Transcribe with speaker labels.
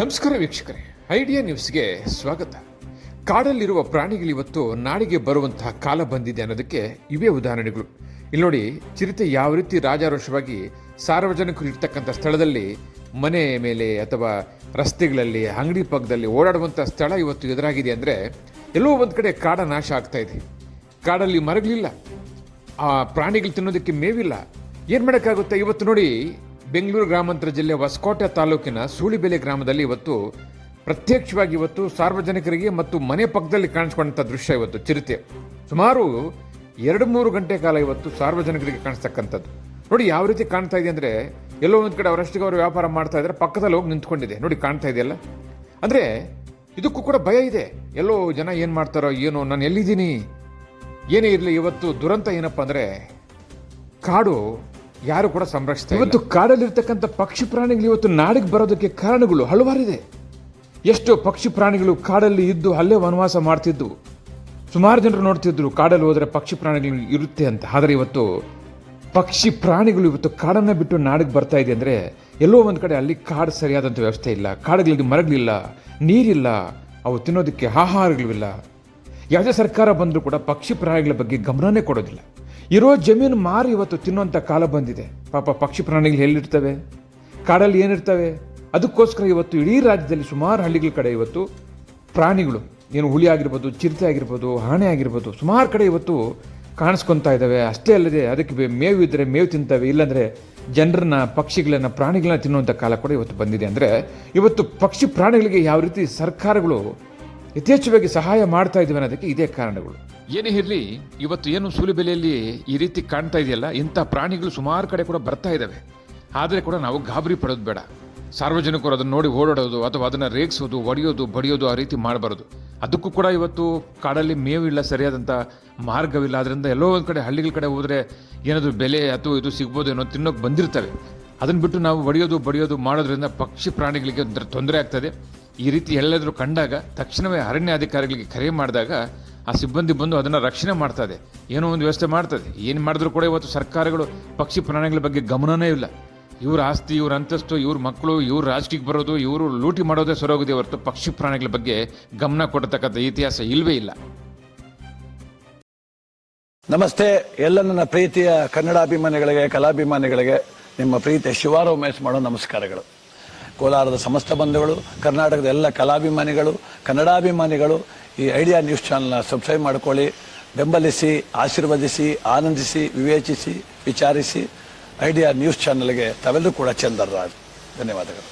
Speaker 1: ನಮಸ್ಕಾರ ವೀಕ್ಷಕರೇ. ಐಡಿಯಾ ನ್ಯೂಸ್ಗೆ ಸ್ವಾಗತ. ಕಾಡಲ್ಲಿರುವ ಪ್ರಾಣಿಗಳಿವತ್ತು ನಾಡಿಗೆ ಬರುವಂತಹ ಕಾಲ ಬಂದಿದೆ ಅನ್ನೋದಕ್ಕೆ ಇವೇ ಉದಾಹರಣೆಗಳು. ಇಲ್ಲಿ ನೋಡಿ, ಚಿರತೆ ಯಾವ ರೀತಿ ರಾಜಾರೋಷವಾಗಿ ಸಾರ್ವಜನಿಕರು ಇರ್ತಕ್ಕಂಥ ಸ್ಥಳದಲ್ಲಿ, ಮನೆ ಮೇಲೆ ಅಥವಾ ರಸ್ತೆಗಳಲ್ಲಿ, ಅಂಗಡಿ ಪಕ್ಕದಲ್ಲಿ ಓಡಾಡುವಂಥ ಸ್ಥಳ ಇವತ್ತು ಎದುರಾಗಿದೆ ಅಂದರೆ, ಎಲ್ಲೋ ಒಂದು ಕಡೆ ಕಾಡ ನಾಶ ಆಗ್ತಾ ಇದೆ. ಕಾಡಲ್ಲಿ ಮರಗಳಿಲ್ಲ. ಆ ಪ್ರಾಣಿಗಳು ತಿನ್ನೋದಕ್ಕೆ ಮೇವಿಲ್ಲ. ಏನು ಮಾಡೋಕ್ಕಾಗುತ್ತೆ? ಇವತ್ತು ನೋಡಿ, ಬೆಂಗಳೂರು ಗ್ರಾಮಾಂತರ ಜಿಲ್ಲೆ ಹೊಸಕೋಟೆ ತಾಲೂಕಿನ ಸೂಳಿಬೆಲೆ ಗ್ರಾಮದಲ್ಲಿ ಇವತ್ತು ಪ್ರತ್ಯಕ್ಷವಾಗಿ ಇವತ್ತು ಸಾರ್ವಜನಿಕರಿಗೆ ಮತ್ತು ಮನೆ ಪಕ್ಕದಲ್ಲಿ ಕಾಣಿಸ್ಕೊಂಡಂಥ ದೃಶ್ಯ ಇವತ್ತು, ಚಿರತೆ. ಸುಮಾರು ಎರಡು ಮೂರು ಗಂಟೆ ಕಾಲ ಇವತ್ತು ಸಾರ್ವಜನಿಕರಿಗೆ ಕಾಣಿಸ್ತಕ್ಕಂಥದ್ದು. ನೋಡಿ, ಯಾವ ರೀತಿ ಕಾಣ್ತಾ ಇದೆ ಅಂದರೆ, ಎಲ್ಲೋ ಒಂದು ಕಡೆ ಅವರಷ್ಟಿಗೆ ಅವರು ವ್ಯಾಪಾರ ಮಾಡ್ತಾ ಇದ್ದಾರೆ, ಪಕ್ಕದಲ್ಲಿ ಹೋಗಿ ನಿಂತ್ಕೊಂಡಿದೆ. ನೋಡಿ, ಕಾಣ್ತಾ ಇದೆಯಲ್ಲ? ಅಂದರೆ, ಇದಕ್ಕೂ ಕೂಡ ಭಯ ಇದೆ. ಎಲ್ಲೋ ಜನ ಏನು ಮಾಡ್ತಾರೋ ಏನೋ, ನಾನು ಎಲ್ಲಿದ್ದೀನಿ? ಏನೇ ಇರಲಿ, ಇವತ್ತು ದುರಂತ ಏನಪ್ಪ ಅಂದರೆ, ಕಾಡು ಯಾರು ಕೂಡ ಸಂರಕ್ಷಿಸ್ತಾ ಇವತ್ತು ಕಾಡಲ್ಲಿರ್ತಕ್ಕಂಥ ಪಕ್ಷಿ ಪ್ರಾಣಿಗಳು ಇವತ್ತು ನಾಡಿಗೆ ಬರೋದಕ್ಕೆ ಕಾರಣಗಳು ಹಲವಾರಿದೆ. ಎಷ್ಟು ಪಕ್ಷಿ ಪ್ರಾಣಿಗಳು ಕಾಡಲ್ಲಿ ಇದ್ದು ಅಲ್ಲೇ ವನವಾಸ ಮಾಡ್ತಿದ್ದು ಸುಮಾರು ಜನರು ನೋಡ್ತಿದ್ರು ಕಾಡಲ್ಲಿ ಹೋದರೆ ಪಕ್ಷಿ ಪ್ರಾಣಿಗಳು ಇರುತ್ತೆ ಅಂತ. ಆದರೆ ಇವತ್ತು ಪಕ್ಷಿ ಪ್ರಾಣಿಗಳು ಇವತ್ತು ಕಾಡನ್ನು ಬಿಟ್ಟು ನಾಡಿಗೆ ಬರ್ತಾ ಇದೆ ಅಂದರೆ ಎಲ್ಲೋ ಒಂದು ಕಡೆ ಅಲ್ಲಿ ಕಾಡು ಸರಿಯಾದಂಥ ವ್ಯವಸ್ಥೆ ಇಲ್ಲ. ಕಾಡುಗಳಿಗೆ ಮರಗಳಿಲ್ಲ, ನೀರಿಲ್ಲ, ಅವು ತಿನ್ನೋದಕ್ಕೆ ಆಹಾರಗಳಿಲ್ಲ. ಯಾವುದೇ ಸರ್ಕಾರ ಬಂದರೂ ಕೂಡ ಪಕ್ಷಿ ಪ್ರಾಣಿಗಳ ಬಗ್ಗೆ ಗಮನನೇ ಕೊಡೋದಿಲ್ಲ. ಇರೋ ಜಮೀನು ಮಾರಿ ಇವತ್ತು ತಿನ್ನುವಂಥ ಕಾಲ ಬಂದಿದೆ. ಪಾಪ ಪಕ್ಷಿ ಪ್ರಾಣಿಗಳು ಎಲ್ಲಿರ್ತವೆ? ಕಾಡಲ್ಲಿ ಏನಿರ್ತವೆ? ಅದಕ್ಕೋಸ್ಕರ ಇವತ್ತು ಇಡೀ ರಾಜ್ಯದಲ್ಲಿ ಸುಮಾರು ಹಳ್ಳಿಗಳ ಕಡೆ ಇವತ್ತು ಪ್ರಾಣಿಗಳು, ಏನು ಹುಳಿ ಆಗಿರ್ಬೋದು, ಚಿರತೆ ಆಗಿರ್ಬೋದು ಹಾನೆ ಆಗಿರ್ಬೋದು, ಸುಮಾರು ಕಡೆ ಇವತ್ತು ಕಾಣಿಸ್ಕೊತಾ ಇದ್ದಾವೆ ಅಷ್ಟೇ ಅಲ್ಲದೆ ಅದಕ್ಕೆ ಮೇವು ಇದ್ದರೆ ಮೇವು ತಿಂತವೆ, ಇಲ್ಲಾಂದರೆ ಜನರನ್ನ, ಪಕ್ಷಿಗಳನ್ನ, ಪ್ರಾಣಿಗಳನ್ನ ತಿನ್ನುವಂಥ ಕಾಲ ಕೂಡ ಇವತ್ತು ಬಂದಿದೆ. ಅಂದರೆ ಇವತ್ತು ಪಕ್ಷಿ ಪ್ರಾಣಿಗಳಿಗೆ ಯಾವ ರೀತಿ ಸರ್ಕಾರಗಳು ಯಥೇಚ್ಛವಾಗಿ ಸಹಾಯ ಮಾಡ್ತಾ ಇದ್ದೀವಿ ಅನ್ನೋದಕ್ಕೆ ಇದೇ ಕಾರಣಗಳು. ಏನೇ ಇರಲಿ, ಇವತ್ತು ಏನು ಸೂಲಿಬೆಲೆಯಲ್ಲಿ ಈ ರೀತಿ ಕಾಣ್ತಾ ಇದೆಯಲ್ಲ? ಇಂಥ ಪ್ರಾಣಿಗಳು ಸುಮಾರು ಕಡೆ ಕೂಡ ಬರ್ತಾ ಇದ್ದಾವೆ ಆದರೆ ಕೂಡ ನಾವು ಗಾಬರಿ ಪಡೋದು ಬೇಡ. ಸಾರ್ವಜನಿಕರು ಅದನ್ನು ನೋಡಿ ಓಡಾಡೋದು ಅಥವಾ ಅದನ್ನು ರೇಗಿಸೋದು, ಒಡೆಯೋದು, ಬಡಿಯೋದು ಆ ರೀತಿ ಮಾಡಬಾರದು. ಅದಕ್ಕೂ ಕೂಡ ಇವತ್ತು ಕಾಡಲ್ಲಿ ಮೇವಿಲ್ಲ ಸರಿಯಾದಂಥ ಮಾರ್ಗವಿಲ್ಲ. ಅದರಿಂದ ಎಲ್ಲೋ ಒಂದು ಕಡೆ ಹಳ್ಳಿಗಳ ಕಡೆ ಹೋದರೆ ಏನಾದರೂ ಬೆಲೆ ಅಥವಾ ಇದು ಸಿಗ್ಬೋದು ಏನೋ ತಿನ್ನೋಕೆ ಬಂದಿರ್ತವೆ. ಅದನ್ನು ಬಿಟ್ಟು ನಾವು ಒಡೆಯೋದು, ಬಡಿಯೋದು ಮಾಡೋದ್ರಿಂದ ಪಕ್ಷಿ ಪ್ರಾಣಿಗಳಿಗೆ ತೊಂದರೆ ಆಗ್ತದೆ. ಈ ರೀತಿ ಎಲ್ಲಾದರೂ ಕಂಡಾಗ ತಕ್ಷಣವೇ ಅರಣ್ಯ ಅಧಿಕಾರಿಗಳಿಗೆ ಕರೆ ಮಾಡಿದಾಗ ಆ ಸಿಬ್ಬಂದಿ ಬಂದು ಅದನ್ನು ರಕ್ಷಣೆ ಮಾಡ್ತದೆ. ಏನೋ ಒಂದು ವ್ಯವಸ್ಥೆ ಮಾಡ್ತದೆ. ಏನು ಮಾಡಿದ್ರು ಕೂಡ ಇವತ್ತು ಸರ್ಕಾರಗಳು ಪಕ್ಷಿ ಪ್ರಾಣಿಗಳ ಬಗ್ಗೆ ಗಮನವೇ ಇಲ್ಲ. ಇವ್ರ ಆಸ್ತಿ, ಇವ್ರ ಅಂತಸ್ತು, ಇವ್ರ ಮಕ್ಕಳು, ಇವ್ರ ರಾಜಕೀಯಕ್ಕೆ ಬರೋದು, ಇವರು ಲೂಟಿ ಮಾಡೋದೇ ಸರೋಗಿದೆ ಹೊರತು ಪಕ್ಷಿ ಪ್ರಾಣಿಗಳ ಬಗ್ಗೆ ಗಮನ ಕೊಡತಕ್ಕಂಥ ಇತಿಹಾಸ ಇಲ್ಲವೇ ಇಲ್ಲ.
Speaker 2: ನಮಸ್ತೆ. ಎಲ್ಲ ನನ್ನ ಪ್ರೀತಿಯ ಕನ್ನಡಾಭಿಮಾನಿಗಳಿಗೆ, ಕಲಾಭಿಮಾನಿಗಳಿಗೆ ನಿಮ್ಮ ಪ್ರೀತಿಯ ಶಿವಾರ ಉಮೇಶ್ ಮಾಡೋ ನಮಸ್ಕಾರಗಳು. ಕೋಲಾರದ ಸಮಸ್ತ ಬಂಧುಗಳು, ಕರ್ನಾಟಕದ ಎಲ್ಲ ಕಲಾಭಿಮಾನಿಗಳು, ಕನ್ನಡಾಭಿಮಾನಿಗಳು ಈ ಐಡಿಯಾ ನ್ಯೂಸ್ ಚಾನಲ್ನ ಸಬ್ಸ್ಕ್ರೈಬ್ ಮಾಡ್ಕೊಳ್ಳಿ, ಬೆಂಬಲಿಸಿ, ಆಶೀರ್ವದಿಸಿ, ಆನಂದಿಸಿ, ವಿವೇಚಿಸಿ, ವಿಚಾರಿಸಿ, ಐಡಿಯಾ ನ್ಯೂಸ್ ಚಾನಲ್ಗೆ ತಾವೆಲ್ಲರೂ ಕೂಡ ಚಂದರ್ರಾಜ್ ಧನ್ಯವಾದಗಳು.